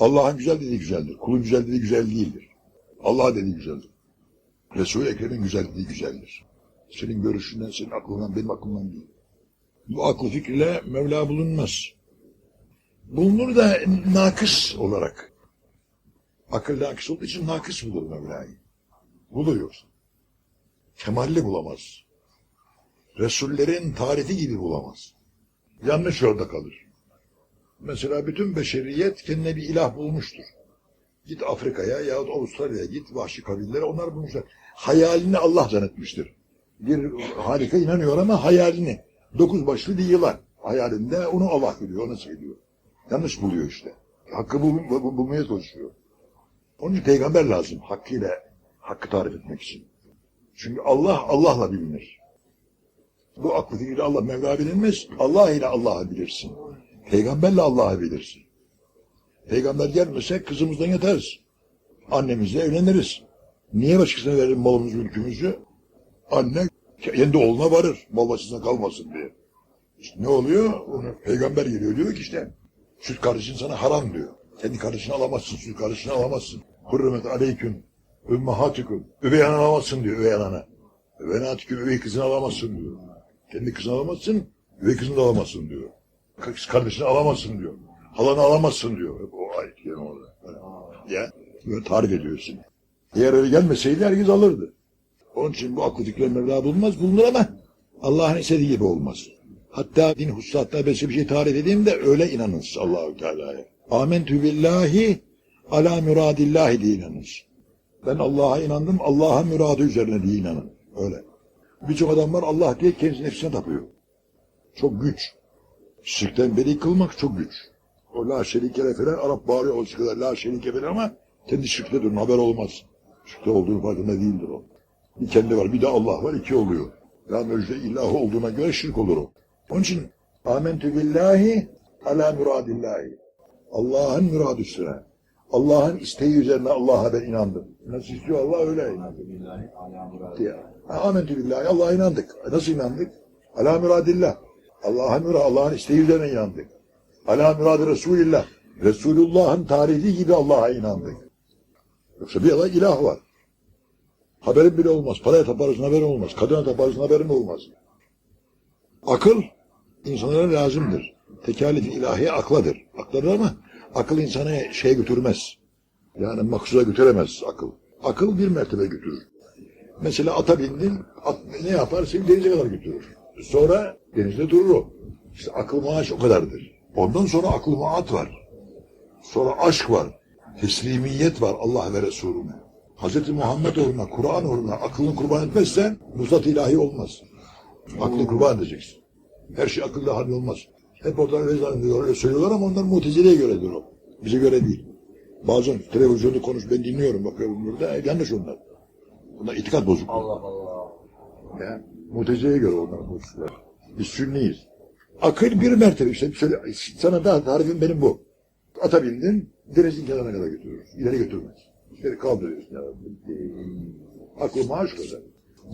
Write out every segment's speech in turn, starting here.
Allah'ın güzel dediği güzeldir. Kulun güzel dediği güzel değildir. Allah dediği güzeldir. Resul-i Ekrem'in güzel dediği güzeldir. Senin görüşünden, senin aklından, benim aklımdan değil. Bu aklı fikriyle Mevla bulunmaz. Bulunur da nakıs olarak. Akıl nakıs olduğu için nakıs bulur Mevla'yı. Bulur yoksa. Kemalli bulamaz. Resullerin tarifi gibi bulamaz. Yanlış yolda kalır. Mesela bütün beşeriyet kendine bir ilah bulmuştur. Git Afrika'ya yahut Avustralya'ya git vahşi kabillere onlar bulmuşlar. Hayalini Allah zannetmiştir. Bir harika inanıyor ama hayalini. Dokuz başlı bir yılan. Hayalinde onu Allah biliyor, onu seviyor. Yanlış buluyor işte. Hakkı bul, bul, bulmaya çalışıyor. Onun için peygamber lazım hakkıyla hakkı tarif etmek için. Çünkü Allah Allah'la bilinir. Bu aklı fikriyle Allah Mevla bilinmez. Allah ile Allah'ı bilirsin. Peygamberle Allah'ı bilirsin. Peygamber gelmese kızımızdan yatarız. Annemizle evleniriz. Niye başkasına verelim malımızı, mülkümüzü? Anne kendi oğluna varır. Babasına kalmasın diye. İşte ne oluyor? Onu peygamber geliyor diyor ki işte süt kardeşin sana haram diyor. Kendi kardeşini alamazsın, süt kardeşini alamazsın. Hürmet aleyküm, ümmahatikum. Üvey ana alamazsın diyor, üvey anana. Üvey anatiküm, üvey kızını alamazsın diyor. Kendi kızını alamazsın, üvey kızını da alamazsın diyor. Kız kardeşini alamazsın diyor. Halanı alamazsın diyor. Hep o ayet yani orada. Ya, böyle tarif ediyorsun. Eğer öyle gelmeseydi herkes alırdı. Onun için bu aklı fikirler Mevla bulunmaz, bulunur ama Allah'ın istediği gibi olmaz. Hatta din hususatında ben bir şey tarif edeyim de öyle inanınız Allahu Teala'ya. Amentü billahi ala müradillahi diye inanınız. Ben Allah'a inandım, Allah'a müradı üzerine diye inanın. Öyle. Birçok adam var Allah diye kendisi nefsine tapıyor. Çok güç. Şirkten beri kılmak çok güç. O la şerike falan Arap bağırıyor o kadar la şerike falan ama kendi şirkte durun haber olmaz. Şirkte olduğunu farkında değildir o. Bir kendi var bir de Allah var iki oluyor. La müjde illahu olduğuna göre şirk olur o. Onun için amentü billahi ala muradillahi. Allah'ın muradı üstüne. Allah'ın isteği üzerine Allah'a ben inandım. Nasıl istiyor Allah öyle inandım. Amentü billahi Allah'a inandık. Nasıl inandık? Ala muradillah. Allah'ın murad, Allah'ın isteği üzerine inandık. Ala muradı Resulillah. Resulullah'ın tarihi gibi Allah'a inandık. Yoksa bir Allah ilah var. Haberin bile olmaz. Paraya taparızın haberin olmaz. Kadına taparızın haberin olmaz. Akıl insanlara lazımdır. Tekalifi ilahi akladır. Akladır ama akıl insanı şeye götürmez. Yani maksuda götüremez akıl. Akıl bir mertebe götürür. Mesela ata bindin, at ne yapar? Seni denize kadar götürür. Sonra denizde durur o. İşte akıl maaş o kadardır. Ondan sonra akıl maat var. Sonra aşk var. Teslimiyet var Allah ve Resulüne. Hz. Muhammed uğruna, Kur'an uğruna aklını kurban etmezsen musat ilahi olmaz. Aklını kurban edeceksin. Her şey akılla hallolmaz. Hep oradan öyle zannediyorlar, öyle söylüyorlar ama onlar mutezileye göredir o. Bize göre değil. Bazen televizyonda konuş, ben dinliyorum, bakıyorum burada, e, yanlış onlar. Bunlar itikat bozukluğu. Allah Allah. Ya, mutezileye göre onlar bozuklar. Biz sünniyiz. Akıl bir mertebe işte. Şöyle, sana da tarifim benim bu. Ata bindin, denizin kenarına kadar götürür. İleri götürmez. İleri kaldırıyorsun. Ya. Akıl maaş kadar.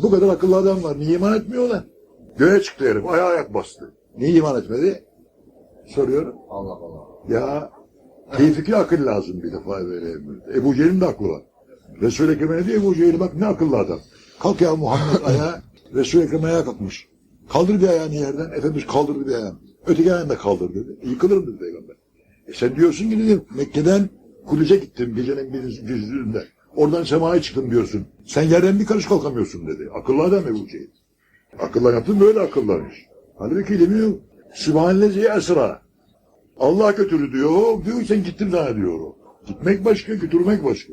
Bu kadar akıllı adam var. Niye iman etmiyorlar? Göğe çıktı herif. Ayağa ayak bastı. Niye iman etmedi? Soruyorum. Allah Allah. Ya tevfiki akıl lazım bir defa böyle. Ebu Cehil'in de aklı var. Resul-i Ekrem'e ne diyor Ebu Cehil bak ne akıllı adam. Kalk ya Muhammed ayağa. Resul-i Ekrem ayağa kalkmış. Kaldır bir ayağını yerden. Efendimiz kaldırdı bir ayağını. Öteki ayağını da kaldır dedi. Yıkılır dedi peygamber. E sen diyorsun ki dedim Mekke'den Kudüs'e gittim gecenin bir yüzünde. Oradan semaya çıktım diyorsun. Sen yerden bir karış kalkamıyorsun dedi. Akıllı adam Ebu Cehil. Akıllı yaptın böyle akıllanmış. Halbuki demiyor. Sübhanellezi esra. Allah götürü diyor. Diyor sen gittin daha diyor o. Gitmek başka, götürmek başka.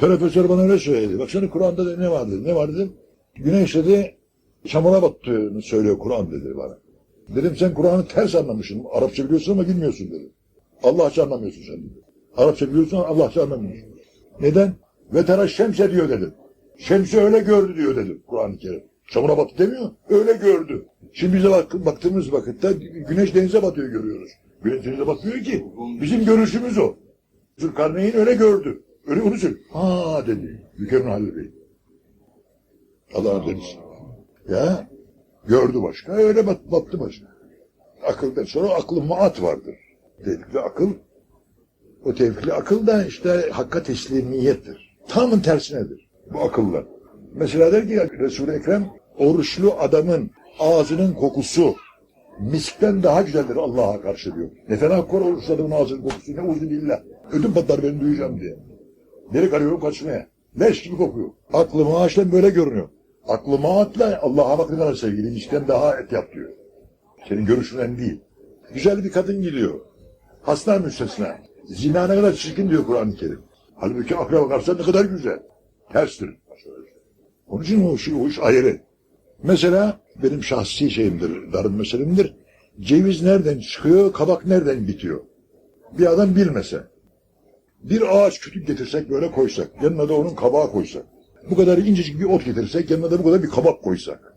Profesör bana öyle söyledi. Baksana Kur'an'da da ne var dedi. Ne var dedim. Güneş dedi çamura battığını söylüyor Kur'an dedi bana. Dedim sen Kur'an'ı ters anlamışsın. Arapça biliyorsun ama bilmiyorsun dedi. Allahça anlamıyorsun sen dedi. Arapça biliyorsun ama Allahça anlamıyorsun. Neden? Ve tera şemse diyor dedim. Şemsi öyle gördü diyor dedim Kur'an-ı Kerim. Çamura battı demiyor. Öyle gördü. Şimdi bize bak, baktığımız vakitte güneş denize batıyor görüyoruz. Güneş denize batmıyor ki. Bizim görüşümüz o. Zülkarneyn öyle gördü. Öyle onu söylüyor. Ha dedi. Mükemmel Halil Bey. Allah'ın deniz. Ya gördü başka. Öyle bat, battı başka. Akıldan sonra aklı maat vardır. Dedikleri akıl O tevkili akıl da işte hakka teslimiyettir. Tamın tersinedir bu akılla. Mesela der ki Resul-i Ekrem oruçlu adamın ağzının kokusu miskten daha güzeldir Allah'a karşı diyor. Ne fena kor oruçlu adamın ağzının kokusu ne uzun billah. Ödüm patlar ben duyacağım diye. Nereye arıyorum kaçmaya. Leş gibi kokuyor. Aklı maaşla böyle görünüyor. Aklı maatla Allah'a bakın kadar sevgili miskten daha et yap diyor. Senin görüşünden değil. Güzel bir kadın gidiyor. Hasta müstesna. Zina ne kadar çirkin diyor Kur'an-ı Kerim. Halbuki akla bakarsan ne kadar güzel. Terstir. Onun için o, şey, o iş ayrı. Mesela benim şahsi şeyimdir, darım meselemdir. Ceviz nereden çıkıyor, kabak nereden bitiyor? Bir adam bilmese. Bir ağaç kütük getirsek böyle koysak, yanına da onun kabağı koysak. Bu kadar incecik bir ot getirsek, yanına da bu kadar bir kabak koysak.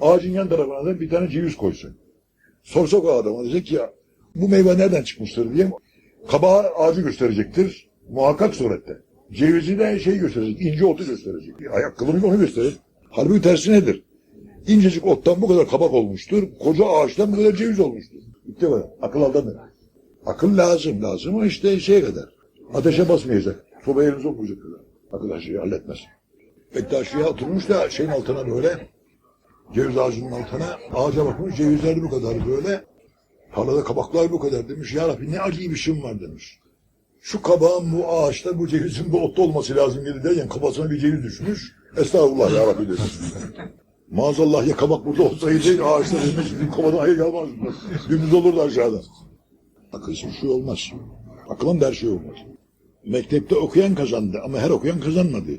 Ağacın yan tarafına da bir tane ceviz koysak. Sorsak o adama diyecek ki ya bu meyve nereden çıkmıştır diye kabağı ağacı gösterecektir. Muhakkak surette. Cevizi de şey gösterecek, ince otu gösterecek. Ayakkabını onu gösterir. Halbuki tersi nedir? İncecik ottan bu kadar kabak olmuştur. Koca ağaçtan bu kadar ceviz olmuştur. Bitti mi? Akıl aldanır. Akıl lazım lazım ama işte şeye kadar. Ateşe basmayacak. Sobaya elini sokmayacak kadar. Akıl halletmez. Bektaşi'ye oturmuş da şeyin altına böyle ceviz ağacının altına ağaca bakmış cevizler bu kadar böyle. Tarlada kabaklar bu kadar demiş. Ya Rabbi ne acı işim var demiş. Şu kabağın bu ağaçta bu cevizin bu otta olması lazım dedi derken kafasına bir ceviz düşmüş. Estağfurullah ya Rabbi demiş. Maazallah ya kabak burada olsaydı ağaçta demiş. Bizim kafadan hayır gelmez. Dümdüz olurdu aşağıda. Akılsız şey olmaz. Akılın da her şey olmaz. Mektepte okuyan kazandı ama her okuyan kazanmadı.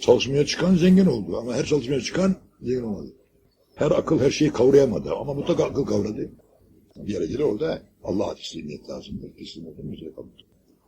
Çalışmaya çıkan zengin oldu ama her çalışmaya çıkan zengin olmadı. Her akıl her şeyi kavrayamadı ama mutlaka akıl kavradı. Bir yere orada Allah'a teslimiyet lazımdır. Teslim bize kalır.